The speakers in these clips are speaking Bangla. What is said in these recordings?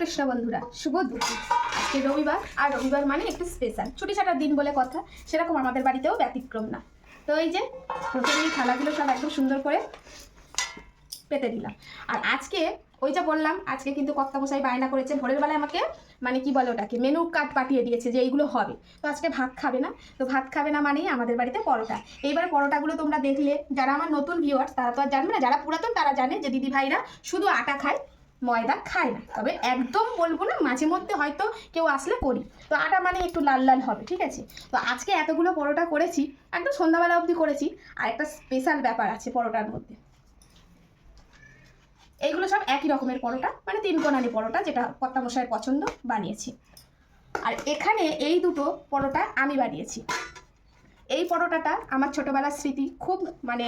কৃষ্ণ বন্ধুরা, শুভ দুপুর। আজকে রবিবার, আর রবিবার মানে একটু স্পেশাল ছুটি ছাটার দিন বলে কথা, সেরকম আমাদের বাড়িতেও ব্যতিক্রম না। তো এই যে প্রথমেই থালাগুলো সব একদম সুন্দর করে পেতে দিলাম। আর আজকে, ওই যা বললাম, আজকে কিন্তু কর্তামশাই বায়না করেছে, ভোরের বেলায় আমাকে মানে কি বলে ওটাকে মেনু কার্ড পাঠিয়ে দিয়েছে যে এইগুলো হবে। তো আজকে ভাত খাবে না, তো ভাত খাবে না মানেই আমাদের বাড়িতে পরোটা। এইবার পরোটাগুলো তোমরা দেখলে, যারা আমার নতুন ভিউয়ার্স তারা তো আর জানবে না, যারা পুরাতন তারা জানে যে দিদি ভাইরা শুধু আটা খায় ময়দা খায় না। তবে একদম বলব না, মাঝে মধ্যে হয়তো কেউ আসলে করি। তো আটা মানে একটু লাল লাল হবে, ঠিক আছে? তো আজকে এতগুলো পরোটা করেছি, একদম সন্ধ্যাবেলা অবধি করেছি, আর একটা স্পেশাল ব্যাপার আছে পরোটার মধ্যে। এইগুলো সব একই রকমের পরোটা মানে তিন কোনানি পরোটা, যেটা কর্তামশাইয়ের পছন্দ, বানিয়েছি। আর এখানে এই দুটো পরোটা আমি বানিয়েছি। এই পরোটাটা আমার ছোটোবেলার স্মৃতি, খুব মানে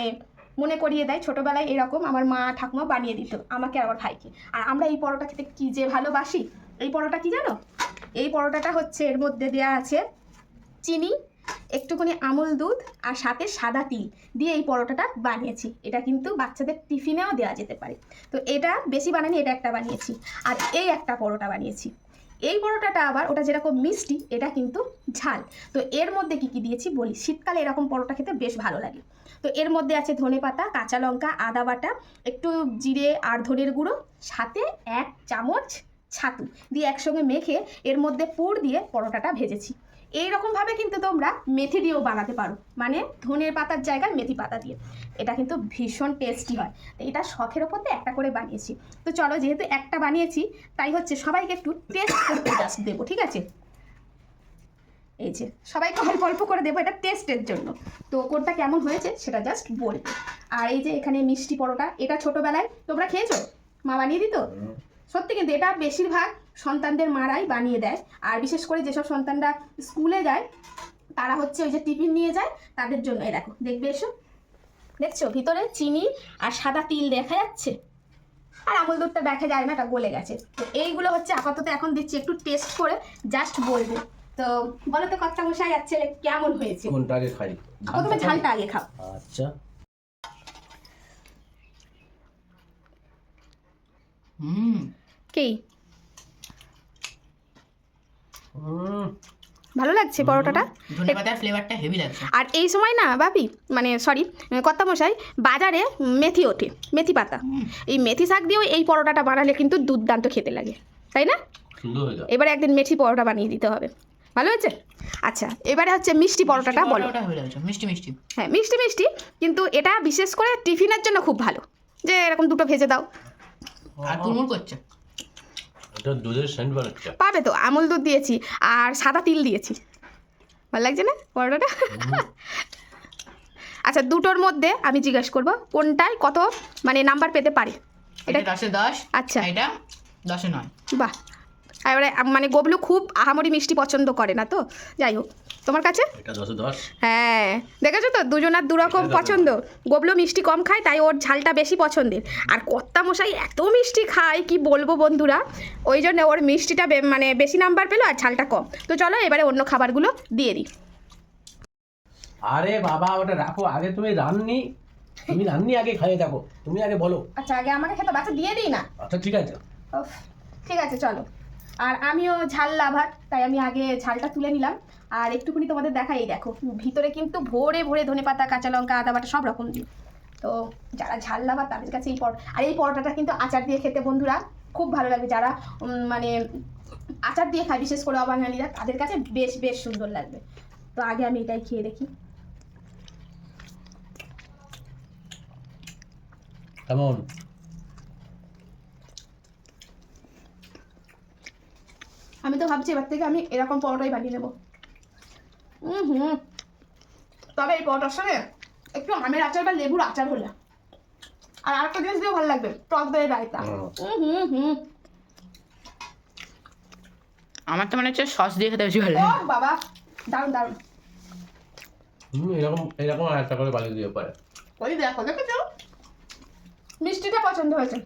মনে করিয়ে দেয়, ছোটোবেলায় এরকম আমার মা ঠাকুমা বানিয়ে দিত আমাকে আর আমার ভাইকে। আর আমরা এই পরোটা খেতে কী যে ভালোবাসি? এই পরোটা কি জানো? এই পরোটাটা হচ্ছে এর মধ্যে দেয়া আছে চিনি, একটুখানি আমুল দুধ আর সাথে সাদা তিল দিয়ে এই পরোটাটা বানিয়েছি। এটা কিন্তু বাচ্চাদের টিফিনেও দেওয়া যেতে পারে। তো এটা বেশি বানানি এটা একটা বানিয়েছি। আর এই একটা পরোটা বানিয়েছি। এই পরোটাটা আবার ওটা যেরকম মিষ্টি, এটা কিন্তু ঝাল। তো এর মধ্যে কি কি দিয়েছি বলি? শীতকালে এরকম পরোটা খেতে বেশ ভালো লাগে। তো এর মধ্যে আছে ধনে পাতা, কাঁচা লঙ্কা, আদা বাটা, একটু জিরে আর ধনের গুঁড়ো, সাথে এক চামচ ছাতু। দিয়ে একসঙ্গে মেখে এর মধ্যে পুর দিয়ে পরোটাটা ভেজেছি। এই রকমভাবে কিন্তু তোমরা মেথি দিয়েও বানাতে পারো। মানে ধনের পাতার জায়গায় মেথি পাতা দিয়ে। এটা কিন্তু ভীষণ টেস্টি হয়। তো এটা শখের ওপর তো একটা করে বানিয়েছি। তো চলো যেহেতু একটা বানিয়েছি তাই হচ্ছে সবাইকে একটু টেস্ট করতে জাস্ট দেবো ঠিক আছে? এই যে সবাইকে অল্প অল্প করে দেবো এটা টেস্টের জন্য। তো কোনটা কেমন হয়েছে সেটা জাস্ট বলবে আর এই যে এখানে মিষ্টি পরোটা এটা ছোটোবেলায় তোমরা খেয়েছো? মা বানিয়ে দিত? সত্যি কিন্তু এটা বেশিরভাগ সন্তানদের মারাই বানিয়ে দেয়। আর বিশেষ করে যেসব সন্তানরা স্কুলে যায় তারা হচ্ছে ওই যে টিফিন নিয়ে যায় তাদের জন্য। এই দেখো দেখবে এসো। দেখছ? ভিতরে চিনি আর সাদা তিল দেখা যাচ্ছে। আর আমুল দুধটা দেখা যায় না এটা গলে গেছে। তো এইগুলো হচ্ছে আপাতত এখন দিচ্ছি একটু টেস্ট করে জাস্ট বলবে। তো বলো তো কর্তা মশাই যাচ্ছে কেমন হয়েছে? কোনটা আগে খাই? প্রথমে ঝালটা আগে খাও। আচ্ছা। হুম। কি? ভালো লাগছে পরোটাটা? ধনে ফ্লেভারটা হেভি লাগছে। আর এই সময় না বাপি মানে সরি কর্তামশাই বাজারে মেথি ওঠে মেথি পাতা। এই মেথি শাক দিয়েও এই পরোটাটা বানালে কিন্তু দুর্দান্ত খেতে লাগে তাই না? এবারে একদিন মেথি পরোটা বানিয়ে দিতে হবে। ভালো হয়েছে? আচ্ছা এবারে হচ্ছে মিষ্টি পরোটাটা বলো। মিষ্টি মিষ্টি। হ্যাঁ মিষ্টি মিষ্টি কিন্তু এটা বিশেষ করে টিফিনের জন্য খুব ভালো। যে এরকম দুটো ভেজে দাও। আর করছে। দুধের সেন্ট বানাচ্ছে পাবে তো আমুল দুধ দিয়েছি আর সাদা তিল দিয়েছি। ভালো লাগছে না পরোটাটা? আচ্ছা দুটোর মধ্যে আমি জিজ্ঞেস করব কোনটায় কত মানে নাম্বার পেতে পারি? এটা এটা দশে? আচ্ছা। এটা দশে নয়। বাহ। এবারে মানে গোবলু খুব আহামরি মিষ্টি পছন্দ করে না তো? যাই হোক তোমার কাছে? হ্যাঁ দেখেছ তো? দুজনার দুরকম পছন্দ। গোবলু মিষ্টি কম খায় তাই ওর ঝালটা বেশি পছন্দের। আর কর্তা মশাই এত মিষ্টি খায় কি বলব বন্ধুরা? ওই জন্য ওর মিষ্টিটা বে- মানে বেশি নাম্বার পেল আর ঝালটা কম। তো চলো এবারে অন্য খাবারগুলো দিয়ে দিই। আরে বাবা ওটা রাখো। আগে তুমি রাননি তুমি রাননি আগে খাইয়ে দেখো। তুমি আগে বলো। আচ্ছা আগে আমাকে খেতে বাচ্চা দিয়ে দিই না? আচ্ছা ঠিক আছে। উফ, ঠিক আছে চলো। আর আমিও ঝাল লাভার, তাই আমি আগে ঝালটা তুলে নিলাম। আর একটুখানি তোমাদের দেখাই, দেখো, ভিতরে কিন্তু ভোরে ভোরে ধনে পাতা, কাঁচা লঙ্কা, আদা বাটা সব রকম দিই তো যারা ঝাল লাভার, তাদের কাছে এই পর, আর এই পরোটাটা কিন্তু আচার দিয়ে খেতে বন্ধুরা খুব ভালো লাগবে যারা মানে আচার দিয়ে খায়, বিশেষ করে অবাঙালিরা, তাদের কাছে বেশ বেশ সুন্দর লাগবে। তো আগে আমি এটাই খেয়ে দেখি। কেমন? আমি তো ভাবছি এবার থেকে আমি এরকম পরোটাই বানিয়ে নেব। হুম হুম তবে এই পরোটার সঙ্গে একটু আমের আচার বা লেবুর আচার হলে। আর আরেকটা জিনিস দিয়েও ভালো লাগবে টক দইয়ের রায়তা। হুম। হুম আমার তো মনে হচ্ছে সস দিয়ে খেতে বেশি ভালো লাগে। বাবা। দারুণ দারুণ। হুম এরকম এরকম একটা করে বানিয়ে দিয়ে পারে। ওই দেখো দেখেছ? মিষ্টিটা পছন্দ হয়েছে।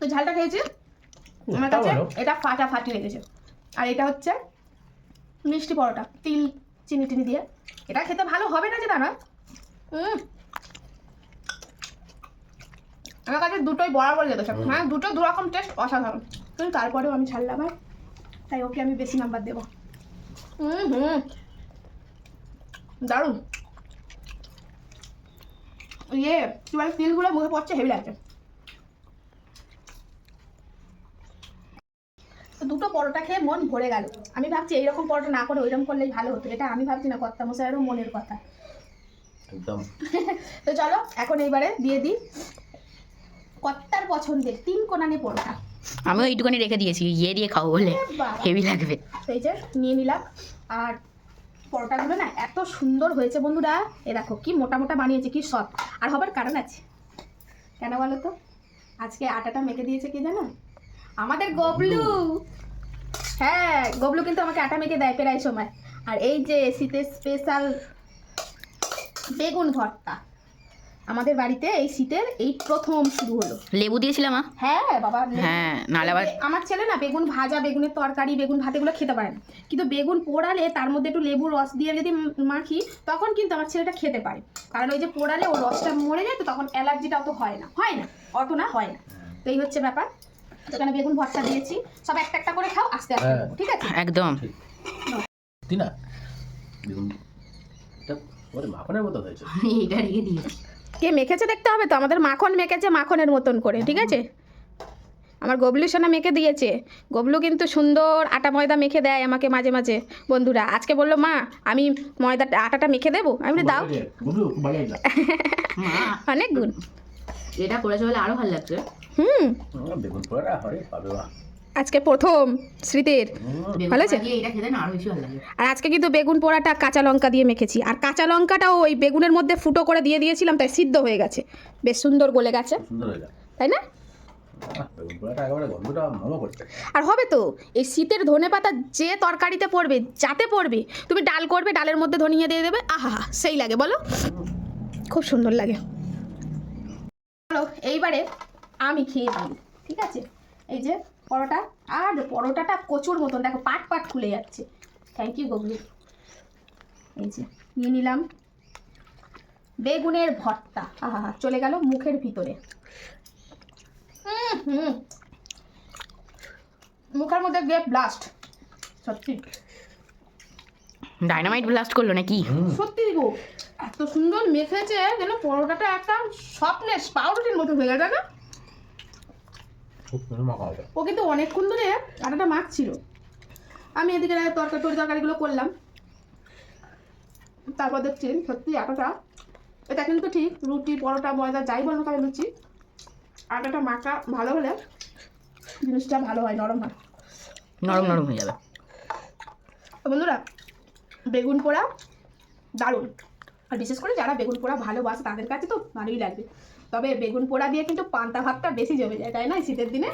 তো ঝালটা খেয়েছি। আমার কাছে? এটা ফাটা ফাটি লেগেছে আর এটা হচ্ছে মিষ্টি পরোটা তিল চিনি টিনি দিয়ে। এটা খেতে ভালো হবে না যেটা না হুম আমার কাছে দুটোই বরাবর লেগেছে হ্যাঁ দুটো দু রকম টেস্ট অসাধারণ। কিন্তু তারপরেও আমি ছাড়লাম আর তাই ওকে আমি বেশি নাম্বার দেবো। হুম হুম। দারুণ। ইয়ে কি বলে তিলগুলো মুখে পড়ছে হেভি লাগছে। তো দুটো পরোটা খেয়ে মন ভরে গেল। আমি ভাবছি এইরকম পরোটা না করে ওইরকম করলেই ভালো হতো। এটা আমি ভাবছি না কর্তা মশাইয়েরও মনের কথা। একদম। তো চলো এখন এইবারে দিয়ে দিই কর্তার পছন্দের তিন কোনানি পরোটা। আমিও এইটুখানি রেখে দিয়েছি ইয়ে দিয়ে খাব বলে। হেভি লাগবে। এই যে নিয়ে নিলাম। আর পরোটাগুলো না এত সুন্দর হয়েছে বন্ধুরা। এ দেখো কি মোটা মোটা বানিয়েছে কি সব আর হবার কারণ আছে। কেন বলো তো? আজকে আটাটা মেখে দিয়েছে কে জানো? আমাদের গবলু। হ্যাঁ গবলু কিন্তু আমাকে আটা মেখে দেয় প্রায় সময়। আর এই যে শীতের স্পেশাল বেগুন ভর্তা আমাদের বাড়িতে এই শীতের এই প্রথম শুরু হলো। লেবু দিয়েছিলাম মা? হ্যাঁ বাবা হ্যাঁ নাহলে আবার আমার ছেলে না বেগুন ভাজা বেগুনের তরকারি বেগুন ভাত এগুলো খেতে পারে না। কিন্তু বেগুন পোড়ালে তার মধ্যে একটু লেবুর রস দিয়ে যদি মাখি তখন কিন্তু আমার ছেলেটা খেতে পারে। কারণ ওই যে পোড়ালে ও রসটা মরে যায় তো তখন অ্যালার্জিটা অত হয় না। হয় না অত না হয় না। তো এই হচ্ছে ব্যাপার। এখানে বেগুন ভর্তা দিয়েছি সব একটা একটা করে খাও আস্তে আস্তে হ্যাঁ। ঠিক আছে? একদম। ঠিক। না দেখুন এটা ওরে মাখনের মতো হয়েছে। এইটা রেখে দিয়েছি। কে মেখেছে দেখতে হবে তো? আমাদের মাখন মেখেছে মাখনের মতন করে ঠিক আছে? আমার গবলু সোনা মেখে দিয়েছে। গবলু কিন্তু সুন্দর আটা ময়দা মেখে দেয় আমাকে মাঝে মাঝে বন্ধুরা। আজকে বলল মা আমি ময়দা আটাটা মেখে দেবো? আমি বলি, দাও। ভালো অনেক গুণ। এটা করেছে বলে আরও ভালো লাগছে। হুম। বেগুন পোড়াটা হরে পাবে বা। আজকে প্রথম স্মৃতির। ভালো আছে? পোড়া খেতে না আরও বেশি ভালো লাগে। আর আজকে কিন্তু বেগুন পোড়াটা কাঁচা লঙ্কা দিয়ে মেখেছি। আর কাঁচা লঙ্কাটাও ওই বেগুনের মধ্যে ফুটো করে দিয়ে দিয়েছিলাম তাই সিদ্ধ হয়ে গেছে। বেশ সুন্দর গলে গেছে। হয়ে তাই না? আর হবে তো এই শীতের ধনে পাতা যে তরকারিতে পড়বে যাতে পড়বে তুমি ডাল করবে ডালের মধ্যে ধনিয়া দিয়ে দেবে আহা সেই লাগে বলো। খুব সুন্দর লাগে। চলো, এইবারে আমি খেয়ে দিই ঠিক আছে? এই যে পরোটা, আর পরোটাটা কচুর মতন, দেখো পাট পাট খুলে যাচ্ছে। থ্যাংক ইউ গগলি। এই যে, নিয়ে নিলাম বেগুনের ভর্তা। আহা হা চলে গেল মুখের ভিতরে। হুম মুখের মধ্যে গিয়ে ব্লাস্ট সত্যি। ডাইনামাইট ব্লাস্ট করল নাকি? সত্যি গো এত সুন্দর মেখেছে যেন পরোটাটা একটা স্বপ্নের পাউরুটির মতো হয়ে গেছে না? ও কিন্তু অনেকক্ষণ ধরে আটাটা মাখছিল। আমি এদিকে তরকারি তরি তরকারিগুলো করলাম। তারপর দেখছি সত্যি আটাটা এটা কিন্তু ঠিক রুটি পরোটা ময়দা যাই বলো তাই লুচি আটাটা মাখা ভালো হলে জিনিসটা ভালো হয় নরম হয়। নরম নরম হয়ে যাবে। বন্ধুরা বেগুন পোড়া দারুণ। আর বিশেষ করে যারা বেগুন পোড়া ভালোবাসে তাদের কাছে তো ভালোই লাগবে। তবে বেগুন পোড়া দিয়ে কিন্তু পান্তা ভাতটা বেশি জমে যায় তাই না? শীতের দিনে।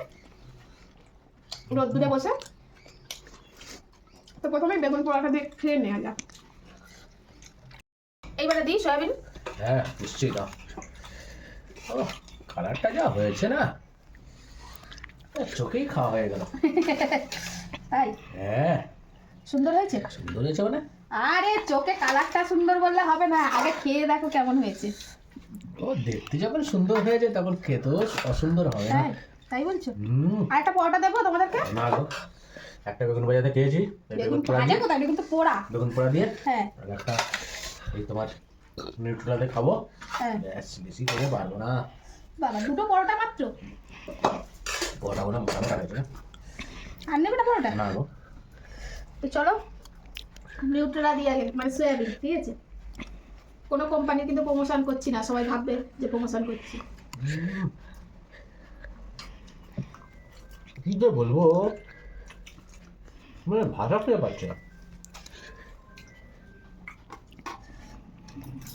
রোদ্দুরে বসে। তো প্রথমে বেগুন পোড়াটা দিয়ে খেয়ে নেওয়া যাক। এইবারে দিই সয়াবিন। হ্যাঁ নিশ্চয়ই দাও। ও কালারটা যা হয়েছে না? চোখেই খাওয়া হয়ে গেল। তাই? হ্যাঁ। সুন্দর হয়েছে? সুন্দর হয়েছে মানে? আরে চোখে কালারটা সুন্দর বললে হবে না। আগে খেয়ে দেখো কেমন হয়েছে। ও দেখতে যখন সুন্দর হয়েছে তখন খেতেও অসুন্দর হবে না। তাই বলছো? আর একটা পরোটা দেবো তোমাদেরকে? না গো একটা বেগুন বাজাতে খেয়েছি। বেগুন পোড়া দিয়ে বেগুন তো পোড়া। বেগুন পোড়া দিয়ে হ্যাঁ। আর একটা এই তোমার নিউট্রেলাতে খাব। হ্যাঁ। ব্যাস বেশি করে পারব না। বাবা দুটো পরোটা মাত্র? পোড়া গোনা মোটা মোটা হয়েছে আর নেবে না পরোটা? না গো। তো চলো। নিউট্রেলা দিয়ে আগে মানে সয়াবিন ঠিক আছে? কোনো কোম্পানি কিন্তু প্রমোশন করছি না সবাই ভাববে যে প্রমোশন করছি। কি যে বলব? মানে ভাষা খুঁজে পাচ্ছে না।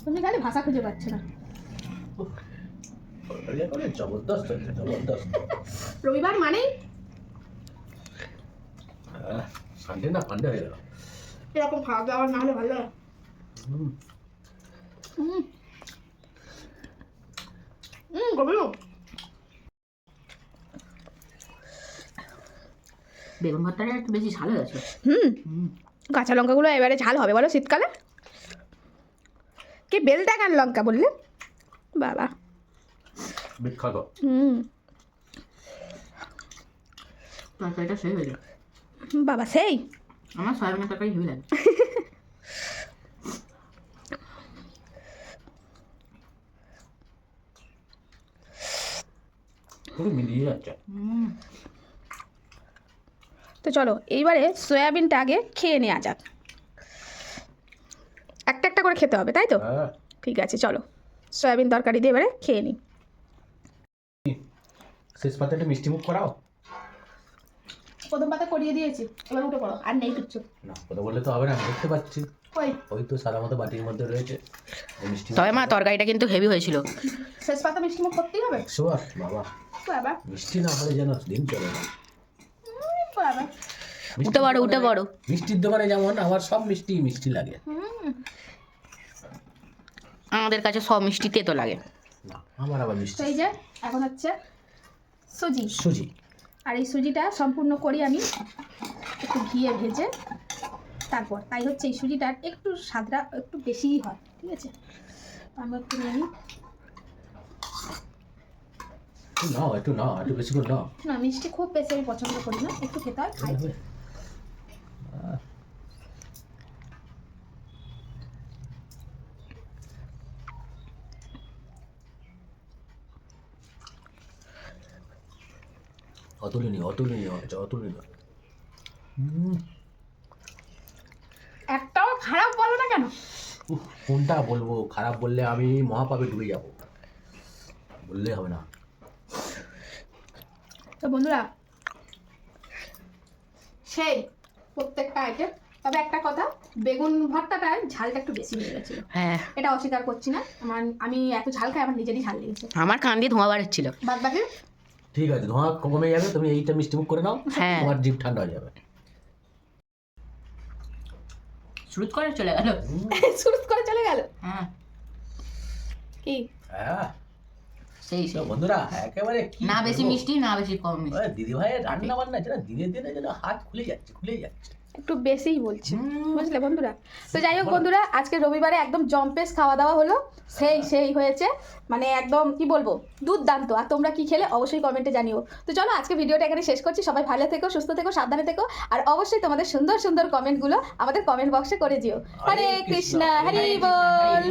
তুমি খালি ভাষা খুঁজে পাচ্ছ না। জবরদস্ত হয়েছে জবরদস্ত। রবিবার মানেই? সানডে না ফান্ডে হয়ে গেল? এরকম খাওয়া দাওয়া না হলে ভালো। হুম। হুম। হুম বেগুন ভর্তাটা একটু বেশি ঝাল হয়ে আছে হুম। হুম। কাঁচা লঙ্কাগুলো এবারে ঝাল হবে বলো শীতকালে? কি বেল দেখান লঙ্কা বললে? বাবা। বিখ্যাত। হুম। তরকারিটা সেই হয়ে বাবা সেই? আমার সয়াবিনের তরকারি হেভি লাগে তো চলো এইবারে সয়াবিনটা আগে খেয়ে নেওয়া যাক। একটা একটা করে খেতে হবে তাই তো? হ্যাঁ। ঠিক আছে চলো। সয়াবিন তরকারি দিয়ে এবারে খেয়ে নিই শেষ পাতে একটা মিষ্টি মুখ করাও? করিয়ে দিয়েছি। এবার উঠে পড়ো। আর নেই কিচ্ছু। না কথা বললে তো হবে না আমি দেখতে পাচ্ছি। ওই। ওই তো সাদা মতো বাটির মধ্যে রয়েছে। তবে মা তরকারিটা কিন্তু হেভি হয়েছিল। শেষ পাতা মিষ্টি মুখ করতেই হবে? বাবা। বাবা। মিষ্টি না হলে যেন দিন চলে না। বাবা। উঠে পড়ো উঠে পড়ো। মিষ্টির দোকানে যেমন আমার সব মিষ্টি মিষ্টি লাগে। আমাদের কাছে সব মিষ্টি তেতো লাগে। না আমার আবার মিষ্টি এই যে এখন হচ্ছে সুজি। সুজি। আর এই সুজিটা সম্পূর্ণ করি আমি একটু ঘিয়ে ভেজে। তারপর তাই হচ্ছে এই সুজিটার একটু স্বাদটা একটু বেশিই হয় ঠিক আছে? আমি একটু নিয়ে নিই। একটু নাও একটু নাও একটু বেশি করে নাও। না মিষ্টি খুব বেশি আমি পছন্দ করি না একটু খেতে হয় খাই। অতুলনীয় অতুলনীয় হচ্ছে অতুলনীয়। একটাও খারাপ বলো না কেন? কোনটা বলব? খারাপ বললে আমি মহাপাপে ডুবে যাব। বললে হবে না। তো বন্ধুরা সেই প্রত্যেকটা আইটেম তবে একটা কথা বেগুন ভর্তাটায় ঝালটা একটু বেশি হয়ে গেছিল। হ্যাঁ। এটা অস্বীকার করছি না। আমার আমি এত ঝাল খাই আমার নিজেরই ঝাল লেগেছে। আমার কান দিয়ে ধোঁয়া বাড়ছিল বাদ বাকি ঠিক আছে ধোঁয়া কমে যাবে তুমি এইটা মিষ্টি মুখ করে নাও হ্যাঁ। তোমার জিভ ঠান্ডা হয়ে যাবে। শুরু করে চলে গেল? শুরু করে চলে গেল? হ্যাঁ। কি? হ্যাঁ। সেই তো সেই। বন্ধুরা একেবারে কি না বেশি বলব? মিষ্টি না বেশি কম মিষ্টি। দিদি ভাইয়ের রান্না বান্না যেন দিনে দিনে যেন হাত খুলে যাচ্ছে খুলে যাচ্ছে। একটু বেশিই বলছে। বুঝলে বন্ধুরা? তো যাই হোক বন্ধুরা আজকে রবিবারে একদম জম্পেস খাওয়া দাওয়া হলো। সেই সেই হয়েছে। মানে একদম কি বলব দুর্দান্ত। আর তোমরা কি খেলে অবশ্যই কমেন্টে জানিও। তো চলো আজকে ভিডিওটা এখানে শেষ করছি। সবাই ভালো থেকো সুস্থ থেকো সাবধানে থেকো। আর অবশ্যই তোমাদের সুন্দর সুন্দর কমেন্টগুলো আমাদের কমেন্ট বক্সে করে দিও। হরে কৃষ্ণ হরি বল।